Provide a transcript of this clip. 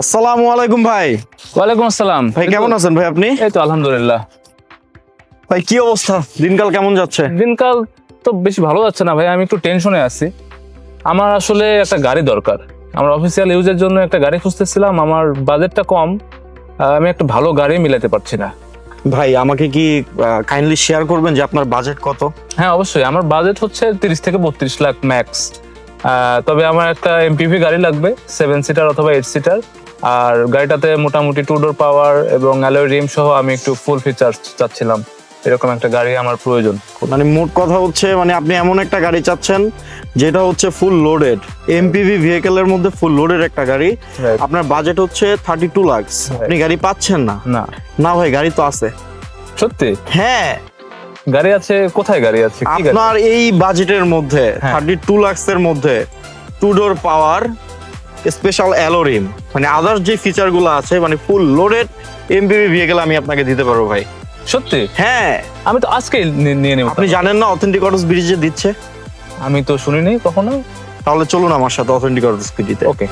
আসসালামু আলাইকুম ভাই। ওয়ালাইকুম আসসালাম। ভাই কেমন আছেন ভাই আপনি? এই তো আলহামদুলিল্লাহ। ভাই কি অবস্থা? দিনকাল কেমন যাচ্ছে? দিনকাল তো বেশি ভালো যাচ্ছে না ভাই আমি একটু টেনশনে আছি। আমার আসলে একটা গাড়ি দরকার। আমার অফিসিয়াল ইউজের জন্য একটা গাড়ি খুঁজতেছিলাম আমার বাজেটটা কম আমি একটা ভালো গাড়ি মিলাতে পারছি না। ভাই আমাকে কি কাইন্ডলি শেয়ার করবেন যে আপনার বাজেট কত? হ্যাঁ অবশ্যই। আমার বাজেট হচ্ছে তিরিশ থেকে বত্রিশ লাখ ম্যাক্স তবে আমার একটা এমপিভি গাড়ি লাগবে সেভেন সিটার অথবা এইট সিটার আর গাড়িটাতে মোটামুটি টু ডোর পাওয়ার এবং অ্যালয় রিম সহ আমি একটু ফুল ফিচার চাচ্ছিলাম। এরকম একটা গাড়ি আমার প্রয়োজন। মানে মোট কথা হচ্ছে মানে আপনি এমন একটা গাড়ি চাচ্ছেন যেটা হচ্ছে ফুল লোডেড এমপিভি ভেহিকেলের মধ্যে ফুল লোডেড একটা গাড়ি। আপনার বাজেট হচ্ছে থার্টি টু লাক্স আপনি গাড়ি পাচ্ছেন না? না। না ভাই গাড়ি তো আছে। সত্যি? হ্যাঁ। গাড়ি আছে কোথায় গাড়ি আছে? আপনার এই বাজেটের মধ্যে। থার্টি টু লাক্স এর মধ্যে two door power special alloy rim মানে আদার্স যে ফিচারগুলো আছে মানে ফুল লোডেড এমপিভি ভেহিকেল আমি আপনাকে দিতে পারব ভাই। সত্যি? হ্যাঁ। আমি তো আজকে নিয়ে নেব আপনি জানেন না অথেন্টিক অটোস ব্রিজে দিচ্ছে? আমি তো শুনিনি কখনো। তাহলে চলুন আমার সাথে অথেন্টিক অটোস ব্রিজে ওকে